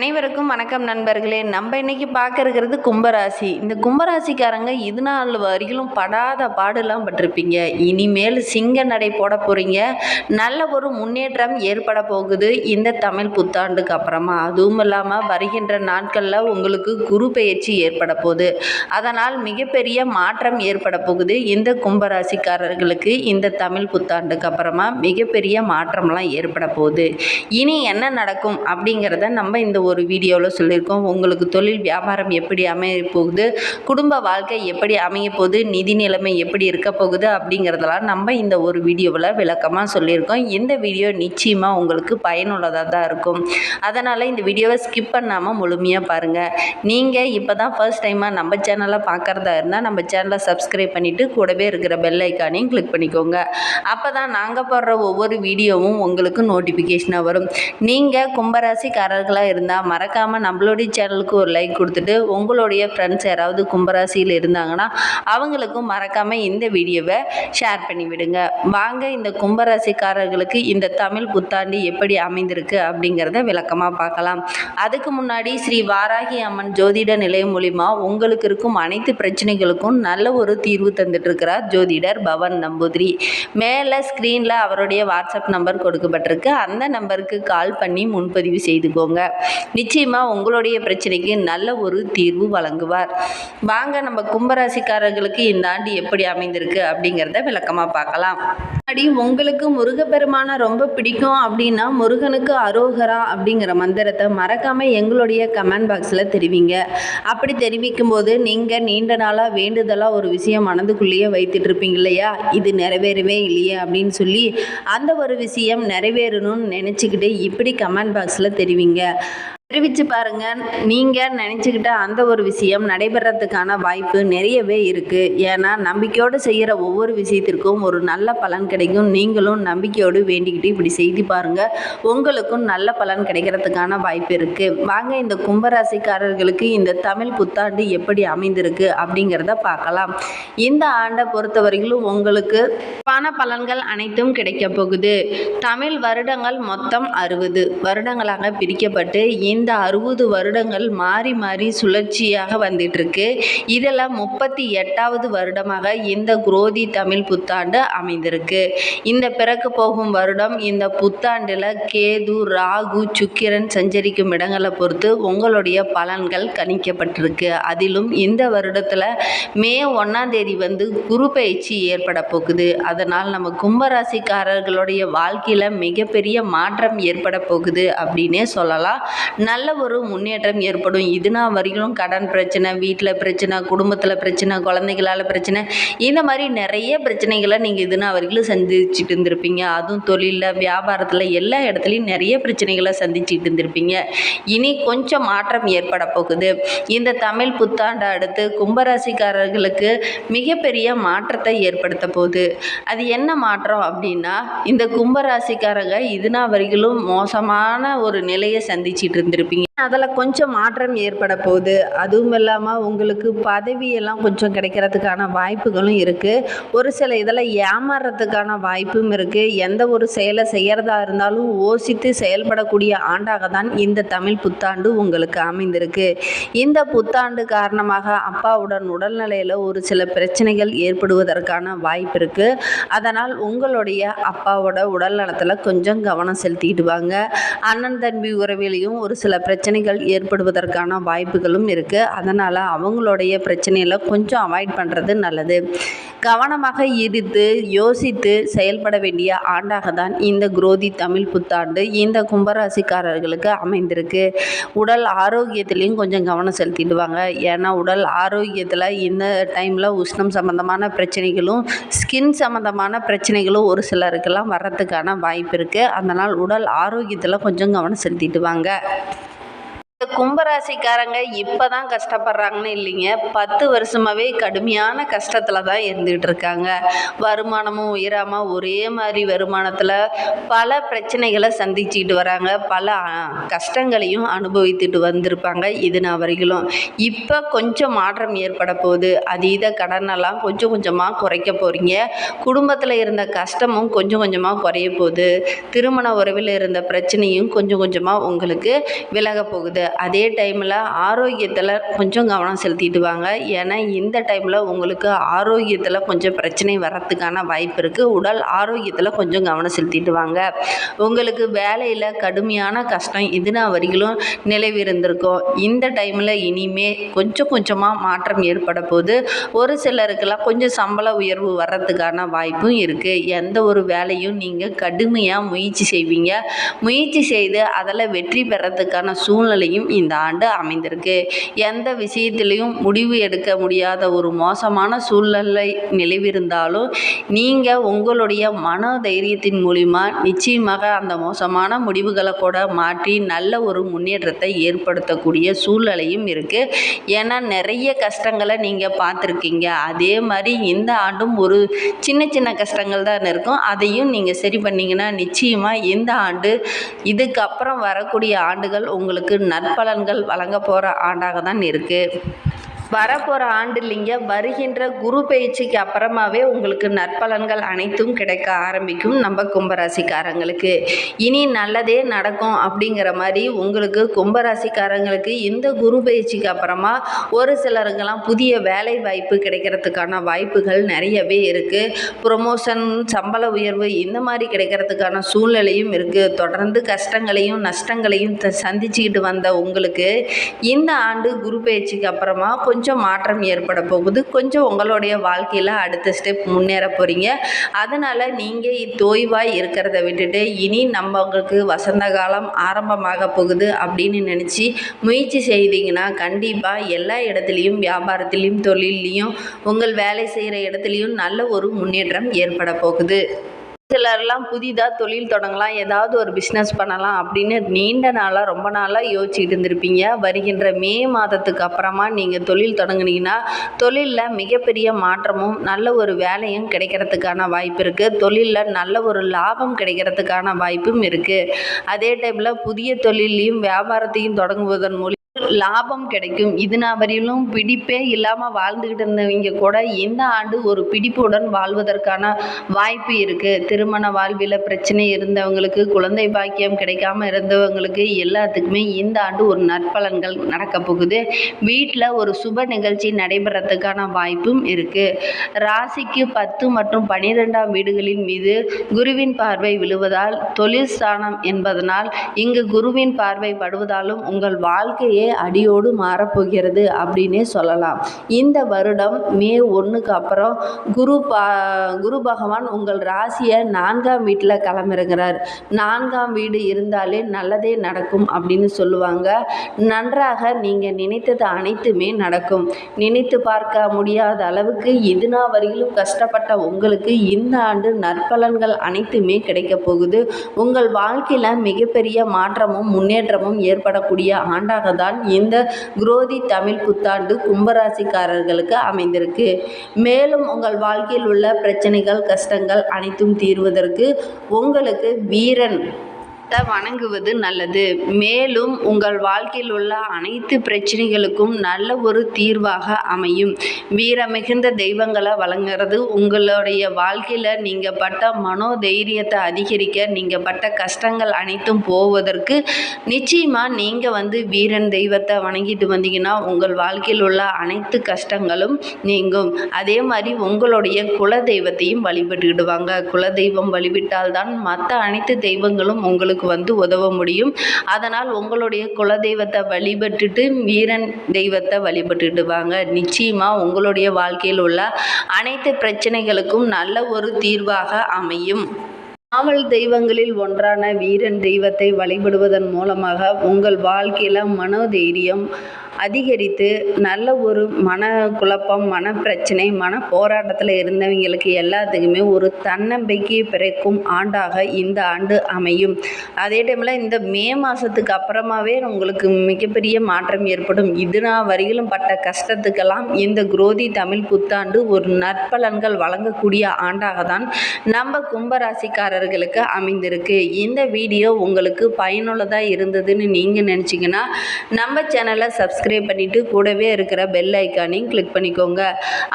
அனைவருக்கும் வணக்கம் நண்பர்களே. நம்ம இன்னைக்கு பார்க்க இருக்கிறது கும்பராசி. இந்த கும்பராசிக்காரங்க இது நாள் வரையிலும் படாத பாடுலாம் பட்டிருப்பீங்க. இனிமேல் சிங்க நடை போட போகிறீங்க நல்ல ஒரு முன்னேற்றம் ஏற்பட போகுது இந்த தமிழ் புத்தாண்டுக்கு அப்புறமா. அதுவும் இல்லாமல் வருகின்ற நாட்களில் உங்களுக்கு குரு பயிற்சி ஏற்பட போகுது. அதனால் மிகப்பெரிய மாற்றம் ஏற்பட போகுது இந்த கும்பராசிக்காரர்களுக்கு இந்த தமிழ் புத்தாண்டுக்கு அப்புறமா. மிகப்பெரிய மாற்றம்லாம் ஏற்பட போகுது. இனி என்ன நடக்கும் அப்படிங்கிறத நம்ம இந்த ஒரு வீடியோவில் சொல்லியிருக்கோம். உங்களுக்கு தொழில் வியாபாரம் எப்படி அமைய போகுது? குடும்ப வாழ்க்கை எப்படி அமைய போகுது? நிதி நிலைமை எப்படி இருக்க போகுது? அப்படிங்கிறதெல்லாம் நம்ம இந்த ஒரு வீடியோவில் விளக்கமாக சொல்லியிருக்கோம். இந்த வீடியோ நிச்சயமாக உங்களுக்கு பயனுள்ளதாக தான் இருக்கும். அதனால் இந்த வீடியோவை ஸ்கிப் பண்ணாமல் முழுமையாக பாருங்கள் நீங்கள் இப்போ தான் ஃபர்ஸ்ட் டைமாக நம்ம சேனலை பார்க்குறதா இருந்தால் நம்ம சேனலை சப்ஸ்கிரைப் பண்ணிவிட்டு கூடவே இருக்கிற பெல் ஐக்கானையும் கிளிக் பண்ணிக்கோங்க. அப்போ தான் நாங்கள் போடுற ஒவ்வொரு வீடியோவும் உங்களுக்கு நோட்டிஃபிகேஷனாக வரும். நீங்கள் கும்பராசிக்காரர்களாக இருந்தால் மறக்காமல் நம்மளுடைய சேனலுக்கு ஒரு லைக் கொடுத்துட்டு உங்களுடைய ஃப்ரெண்ட்ஸ் யாராவது கும்பராசியில் இருந்தாங்கன்னா அவங்களுக்கும் மறக்காமல் இந்த வீடியோவை ஷேர் பண்ணி விடுங்க. வாங்க இந்த கும்பராசிக்காரர்களுக்கு இந்த தமிழ் புத்தாண்டு எப்படி அமைந்திருக்கு அப்படிங்கிறத விளக்கமாக பார்க்கலாம். அதுக்கு முன்னாடி ஸ்ரீ வாராகி அம்மன் ஜோதிட நிலையம் மூலிமா உங்களுக்கு இருக்கும் அனைத்து பிரச்சனைகளுக்கும் நல்ல ஒரு தீர்வு தந்துட்டுருக்கிறார் ஜோதிடர் பவன் நம்பூதிரி. மேலே ஸ்க்ரீனில் அவருடைய வாட்ஸ்அப் நம்பர் கொடுக்கப்பட்டிருக்கு. அந்த நம்பருக்கு கால் பண்ணி முன்பதிவு செய்துக்கோங்க. நிச்சயமாக உங்களுடைய பிரச்சனைக்கு நல்ல ஒரு தீர்வு வழங்குவார். வாங்க நம்ம கும்பராசிக்காரர்களுக்கு இந்த ஆண்டு எப்படி அமைந்திருக்கு அப்படிங்கிறத விளக்கமாக பார்க்கலாம். முன்னாடி உங்களுக்கு முருகப்பெருமான ரொம்ப பிடிக்கும் அப்படின்னா முருகனுக்கு அரோகரா அப்படிங்கிற மந்திரத்தை மறக்காமல் எங்களுடைய கமெண்ட் பாக்ஸில் தெரிவிங்க. அப்படி தெரிவிக்கும் போது நீங்கள் நீண்ட நாளாக வேண்டுதலாக ஒரு விஷயம் மனதுக்குள்ளேயே வைத்துட்டு இருப்பீங்க இல்லையா? இது நிறைவேறவே இல்லையே அப்படின்னு சொல்லி அந்த ஒரு விஷயம் நிறைவேறணும்னு நினச்சிக்கிட்டு இப்படி கமெண்ட் பாக்ஸில் தெரிவிங்க. தெரிவித்து பாருங்க. நீங்கள் நினச்சிக்கிட்ட அந்த ஒரு விஷயம் நடைபெறத்துக்கான வாய்ப்பு நிறையவே இருக்குது ஏன்னா நம்பிக்கையோடு செய்கிற ஒவ்வொரு விஷயத்திற்கும் ஒரு நல்ல பலன் கிடைக்கும். நீங்களும் நம்பிக்கையோடு வேண்டிக்கிட்டு இப்படி செய்து பாருங்கள் உங்களுக்கும் நல்ல பலன் கிடைக்கிறதுக்கான வாய்ப்பு இருக்குது வாங்க இந்த கும்பராசிக்காரர்களுக்கு இந்த தமிழ் புத்தாண்டு எப்படி அமைந்திருக்கு அப்படிங்கிறத பார்க்கலாம். இந்த ஆண்டை பொறுத்தவரையிலும் உங்களுக்கு பண பலன்கள் அனைத்தும் கிடைக்க போகுது. தமிழ் வருடங்கள் மொத்தம் அறுபது. வருடங்களாக பிரிக்கப்பட்டு இந்த இந்த அறுபது வருடங்கள் மாறி மாறி சுழற்சியாக வந்துட்டுருக்கு. இதெல்லாம் இதில் முப்பத்தி எட்டாவது வருடமாக இந்த குரோதி தமிழ் புத்தாண்டு அமைந்திருக்கு. இந்த பிறக்க போகும் வருடம் இந்த புத்தாண்டில் கேது ராகு சுக்கிரன் சஞ்சரிக்கும் இடங்களை பொறுத்து உங்களுடைய பலன்கள் கணிக்கப்பட்டிருக்கு. அதிலும் இந்த வருடத்தில் மே ஒன்றாம் தேதி வந்து குரு பயிற்சி ஏற்பட போகுது. அதனால் நம்ம கும்பராசிக்காரர்களுடைய வாழ்க்கையில் மிகப்பெரிய மாற்றம் ஏற்பட போகுது அப்படின்னே சொல்லலாம். நல்ல ஒரு முன்னேற்றம் ஏற்படும். இதுனா வரைக்கும் கடன் பிரச்சனை வீட்டில் பிரச்சனை குடும்பத்தில் பிரச்சனை குழந்தைகளால் பிரச்சனை இந்த மாதிரி நிறைய பிரச்சனைகளை நீங்கள் இதுனா வரைக்கும் சந்திச்சுட்டு இருந்திருப்பீங்க. அதுவும் தொழிலில் வியாபாரத்தில் எல்லா இடத்துலையும் நிறைய பிரச்சனைகளை சந்திச்சுட்டு இருந்திருப்பீங்க. இனி கொஞ்சம் மாற்றம் ஏற்பட போகுது. இந்த தமிழ் புத்தாண்டை அடுத்து கும்பராசிக்காரர்களுக்கு மிகப்பெரிய மாற்றத்தை ஏற்படுத்த போகுது. அது என்ன மாற்றம் அப்படின்னா இந்த கும்பராசிக்காரங்க இதுனா வரைக்கும் மோசமான ஒரு நிலையை சந்திச்சிட்டு இருந்திருப்பீங்க அதில் கொஞ்சம் மாற்றம் ஏற்பட போகுது. அதுவும் இல்லாமல் உங்களுக்கு பதவியெல்லாம் கொஞ்சம் கிடைக்கிறதுக்கான வாய்ப்புகளும் இருக்குது ஒரு சில இதில் ஏமாறுறதுக்கான வாய்ப்பும் இருக்குது எந்த ஒரு செயலை செய்கிறதா இருந்தாலும் யோசித்து செயல்படக்கூடிய ஆண்டாக தான் இந்த தமிழ் புத்தாண்டு உங்களுக்கு அமைந்திருக்கு. இந்த புத்தாண்டு காரணமாக அப்பாவுடன் உடல்நிலையில் ஒரு சில பிரச்சனைகள் ஏற்படுவதற்கான வாய்ப்பு இருக்குது அதனால் உங்களுடைய அப்பாவோட உடல் நலத்தில் கொஞ்சம் கவனம் செலுத்திட்டு வாங்க. அண்ணன் தம்பி உறவிலையும் ஒரு சில பிரச்சனை பிரச்சனைகள் ஏற்படுவதற்கான வாய்ப்புகளும் இருக்குது அதனால் அவங்களுடைய பிரச்சனையில் கொஞ்சம் அவாய்ட் பண்ணுறது நல்லது. கவனமாக இருந்து யோசித்து செயல்பட வேண்டிய ஆண்டாக தான் இந்த குரோதி தமிழ் புத்தாண்டு இந்த கும்பராசிக்காரர்களுக்கு அமைந்திருக்கு. உடல் ஆரோக்கியத்திலையும் கொஞ்சம் கவனம் செலுத்திடுவாங்க. ஏன்னா உடல் ஆரோக்கியத்தில் இந்த டைமில் உஷ்ணம் சம்மந்தமான பிரச்சனைகளும் ஸ்கின் சம்மந்தமான பிரச்சனைகளும் ஒரு சிலருக்கெல்லாம் வர்றதுக்கான வாய்ப்பு இருக்குது அதனால் உடல் ஆரோக்கியத்தில் கொஞ்சம் கவனம் செலுத்திடுவாங்க கும்பராசிக்காரங்க இப்போ தான் கஷ்டப்படுறாங்கன்னு இல்லைங்க. பத்து வருஷமாகவே கடுமையான கஷ்டத்தில் தான் இருந்துகிட்டு இருக்காங்க. வருமானமும் உயராமல் ஒரே மாதிரி வருமானத்தில் பல பிரச்சனைகளை சந்திச்சுட்டு வராங்க. பல கஷ்டங்களையும் அனுபவித்துட்டு வந்திருப்பாங்க இது நான் வரையிலும் இப்போ கொஞ்சம் மாற்றம் ஏற்பட போகுது. அதீத கடனெல்லாம் கொஞ்சம் கொஞ்சமாக குறைக்க போகிறீங்க குடும்பத்தில் இருந்த கஷ்டமும் கொஞ்சம் கொஞ்சமாக குறைய போகுது. திருமண உறவில் இருந்த பிரச்சனையும் கொஞ்சம் கொஞ்சமாக உங்களுக்கு விலக போகுது. அதே டைமில் ஆரோக்கியத்தில் கொஞ்சம் கவனம் செலுத்திட்டு வாங்க ஏன்னா இந்த டைமில் உங்களுக்கு ஆரோக்கியத்தில் கொஞ்சம் பிரச்சனை வர்றதுக்கான வாய்ப்பு இருக்குது உடல் ஆரோக்கியத்தில் கொஞ்சம் கவனம் செலுத்திட்டு வாங்க உங்களுக்கு வேலையில் கடுமையான கஷ்டம் இதுனா வரைக்கும் நிலவிருந்திருக்கும். இந்த டைமில் இனிமே கொஞ்சம் கொஞ்சமாக மாற்றம் ஏற்பட போது ஒரு சிலருக்கெல்லாம் கொஞ்சம் சம்பள உயர்வு வர்றதுக்கான வாய்ப்பும் இருக்குது எந்த ஒரு வேலையும் நீங்கள் கடுமையாக முயற்சி செய்வீங்க. முயற்சி செய்து அதில் வெற்றி பெறத்துக்கான சூழ்நிலையும் இந்த ஆண்டு அமைந்திருக்கு. எந்த விஷயத்துலையும் முடிவு எடுக்க முடியாத ஒரு மோசமான சூழ்நிலை நிலவிருந்தாலும் நீங்கள் உங்களுடைய மன தைரியத்தின் மூலிமா நிச்சயமாக அந்த மோசமான முடிவுகளை கூட மாற்றி நல்ல ஒரு முன்னேற்றத்தை ஏற்படுத்தக்கூடிய சூழ்நிலையும் இருக்குது ஏன்னா நிறைய கஷ்டங்களை நீங்கள் பார்த்துருக்கீங்க. அதே மாதிரி இந்த ஆண்டும் ஒரு சின்ன சின்ன கஷ்டங்கள் தான் இருக்கும். அதையும் நீங்கள் சரி பண்ணிங்கன்னா நிச்சயமாக இந்த ஆண்டு இதுக்கப்புறம் வரக்கூடிய ஆண்டுகள் உங்களுக்கு நற்பலன்கள் வழங்க போகிற ஆண்டாக தான் இருக்குது வரப்போகிற ஆண்டு இல்லைங்க வருகின்ற குரு பயிற்சிக்கு அப்புறமாவே உங்களுக்கு நற்பலன்கள் அனைத்தும் கிடைக்க ஆரம்பிக்கும் நம்ம கும்பராசிக்காரங்களுக்கு. இனி நல்லதே நடக்கும் அப்படிங்கிற மாதிரி உங்களுக்கு கும்பராசிக்காரங்களுக்கு இந்த குரு பயிற்சிக்கு அப்புறமா ஒரு சிலருங்கெல்லாம் புதிய வேலை வாய்ப்பு கிடைக்கிறதுக்கான வாய்ப்புகள் நிறையவே இருக்குது ப்ரொமோஷன் சம்பள உயர்வு இந்த மாதிரி கிடைக்கிறதுக்கான சூழ்நிலையும் இருக்குது தொடர்ந்து கஷ்டங்களையும் நஷ்டங்களையும் சந்திச்சுக்கிட்டு வந்த உங்களுக்கு இந்த ஆண்டு குரு பயிற்சிக்கு அப்புறமா கொஞ்சம் கொஞ்சம் மாற்றம் ஏற்பட போகுது. கொஞ்சம் உங்களுடைய வாழ்க்கையில் அடுத்த ஸ்டெப் முன்னேற போகிறீங்க அதனால் நீங்கள் தோய்வாய் இருக்கிறத விட்டுட்டு இனி நம்மளுக்கு வசந்த காலம் ஆரம்பமாக போகுது அப்படின்னு நினச்சி முயற்சி செய்தீங்கன்னா கண்டிப்பாக எல்லா இடத்துலையும் வியாபாரத்துலேயும் தொழில்லையும் உங்கள் வேலை செய்கிற இடத்துலையும் நல்ல ஒரு முன்னேற்றம் ஏற்பட போகுது. சிலர்லாம் புதிதாக தொழில் தொடங்கலாம் ஏதாவது ஒரு பிஸ்னஸ் பண்ணலாம் அப்படின்னு நீண்ட நாளாக ரொம்ப நாளாக யோசிச்சுட்டு இருந்திருப்பீங்க. வருகின்ற மே மாதத்துக்கு அப்புறமா நீங்கள் தொழில் தொடங்குனீங்கன்னா தொழிலில் மிகப்பெரிய மாற்றமும் நல்ல ஒரு வேலையும் கிடைக்கிறதுக்கான வாய்ப்பு இருக்குது தொழிலில் நல்ல ஒரு லாபம் கிடைக்கிறதுக்கான வாய்ப்பும் இருக்குது அதே டைமில் புதிய தொழிலையும் வியாபாரத்தையும் தொடங்குவதன் மூலம் லாபம் கிடைக்கும். இது நான் வரையிலும் பிடிப்பே இல்லாமல் வாழ்ந்துக்கிட்டு இருந்தவங்க கூட இந்த ஆண்டு ஒரு பிடிப்புடன் வாழ்வதற்கான வாய்ப்பு இருக்குது திருமண வாழ்வில் பிரச்சனை இருந்தவங்களுக்கு குழந்தை பாக்கியம் கிடைக்காம இருந்தவங்களுக்கு எல்லாத்துக்குமே இந்த ஆண்டு ஒரு நற்பலன்கள் நடக்க போகுது. வீட்டில் ஒரு சுப நிகழ்ச்சி நடைபெறத்துக்கான வாய்ப்பும் இருக்குது ராசிக்கு பத்து மற்றும் பனிரெண்டாம் வீடுகளின் மீது குருவின் பார்வை விழுவதால் தொழில் ஸ்தானம் என்பதனால் இங்கு குருவின் பார்வை படுவதாலும் உங்கள் வாழ்க்கையே அடியோடு மாறப்போகிறது அப்படின்னே சொல்லலாம். இந்த வருடம் மே ஒன்றுக்கு அப்புறம் குரு பா குரு பகவான் உங்கள் ராசியை நான்காம் வீட்டில் கிளம்பிறங்கிறார் நான்காம் வீடு இருந்தாலே நல்லதே நடக்கும் அப்படின்னு சொல்லுவாங்க. நன்றாக நீங்கள் நினைத்தது அனைத்துமே நடக்கும். நினைத்து பார்க்க முடியாத அளவுக்கு இதுனா வரையிலும் கஷ்டப்பட்ட உங்களுக்கு இந்த ஆண்டு நற்பலன்கள் அனைத்துமே கிடைக்க போகுது. உங்கள் வாழ்க்கையில் மிகப்பெரிய மாற்றமும் முன்னேற்றமும் ஏற்படக்கூடிய ஆண்டாக தான் இந்த குரோதி தமிழ் புத்தாண்டு கும்பராசிக்காரர்களுக்கு அமைந்திருக்கு. மேலும் உங்கள் வாழ்க்கையில் உள்ள பிரச்சனைகள் கஷ்டங்கள் அனைத்தும் தீர்வதற்கு உங்களுக்கு வீரன் வணங்குவது நல்லது. மேலும் உங்கள் வாழ்க்கையில் உள்ள அனைத்து பிரச்சனைகளுக்கும் நல்ல ஒரு தீர்வாக அமையும். வீரமிகுந்த தெய்வங்களை வழங்குறது உங்களுடைய வாழ்க்கையில் நீங்கள் பட்ட மனோதைரியத்தை அதிகரிக்க நீங்கள் பட்ட கஷ்டங்கள் அனைத்தும் போவதற்கு நிச்சயமாக நீங்கள் வந்து வீரன் தெய்வத்தை வணங்கிட்டு வந்தீங்கன்னா உங்கள் வாழ்க்கையில் உள்ள அனைத்து கஷ்டங்களும் நீங்கும். அதே மாதிரி உங்களுடைய குல தெய்வத்தையும் வழிபட்டுக்கிடுவாங்க. குல தெய்வம் வழிபட்டால்தான் மற்ற அனைத்து தெய்வங்களும் உங்களுக்கு உங்களுக்கு வந்து உதவ முடியும். அதனால் உங்களுடைய குலதெய்வத்தை வழிபட்டுட்டு வீரன் தெய்வத்தை வழிபட்டுட்டு வாங்க. நிச்சயமாக உங்களுடைய வாழ்க்கையில் உள்ள அனைத்து பிரச்சனைகளுக்கும் நல்ல ஒரு தீர்வாக அமையும். காவல் தெய்வங்களில் ஒன்றான வீரன் தெய்வத்தை வழிபடுவதன் மூலமாக உங்கள் வாழ்க்கையில் மனோதைரியம் அதிகரித்து நல்ல ஒரு மன குழப்பம் மன பிரச்சனை மன போராட்டத்தில் இருந்தவங்களுக்கு எல்லாத்துக்குமே ஒரு தன்னம்பிக்கை பிறக்கும் ஆண்டாக இந்த ஆண்டு அமையும். அதே டைமில் இந்த மே மாதத்துக்கு அப்புறமாவே உங்களுக்கு மிகப்பெரிய மாற்றம் ஏற்படும். இதுனா வரையிலும் பட்ட கஷ்டத்துக்கெல்லாம் இந்த குரோதி தமிழ் புத்தாண்டு ஒரு நற்பலன்கள் வழங்கக்கூடிய ஆண்டாக தான் நம்ம கும்பராசிக்காரர்களுக்கு அமைந்திருக்கு. இந்த வீடியோ உங்களுக்கு பயனுள்ளதாக இருந்ததுன்னு நீங்கள் நினச்சிங்கன்னா நம்ம சேனலை சப்ஸ்கிரைப் சப்ஸ்கிரைப் பண்ணிவிட்டு கூடவே இருக்கிற பெல் ஐக்கானையும் கிளிக் பண்ணிக்கோங்க.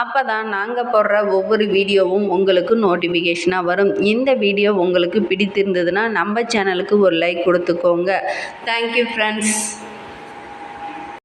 அப்போ தான் நாங்கள் போடுற ஒவ்வொரு வீடியோவும் உங்களுக்கு நோட்டிஃபிகேஷனாக வரும். இந்த வீடியோ உங்களுக்கு பிடித்திருந்ததுன்னா நம்ம சேனலுக்கு ஒரு லைக் கொடுத்துக்கோங்க. Thank you friends